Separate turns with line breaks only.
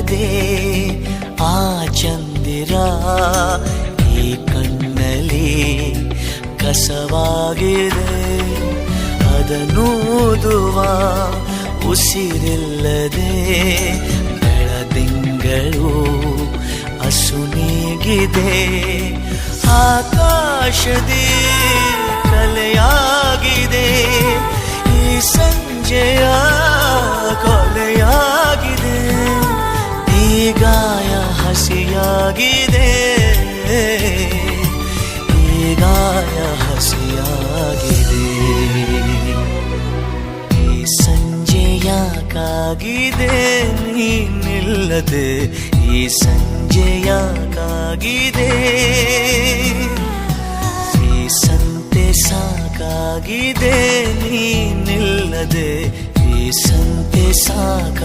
ನಿಲ್ಲದೆ ಆ ಚಂದಿರ ಈ ಕಣ್ಣಲ್ಲಿ ಕಸವಾಗಿದೆ. ಅದನ್ನೂದುವ ಉಸಿರಿಲ್ಲದೆ ಬೆಳದಿಂಗಳು ಅಸುನೀಗಿದೆ ಆಕಾಶದಿ ಕಲೆಯಾಗಿದೆ ಹಸಿಯಾಗಿದೆ ಈ ಗಾಯ ಹಸಿಯಾಗಿದೆ. ಈ ಸಂಜೆ ಯಾಕಾಗಿದೆ ನೀನಿಲ್ಲದೆ? ಈ ಸಂಜೆ ಯಾಕಾಗಿದೆ? ಈ ಸಂತೆ ಸಾಕಾಗಿದೆ ನೀನಿಲ್ಲದೆ? ಈ ಸಂತೆ ಸಾಕ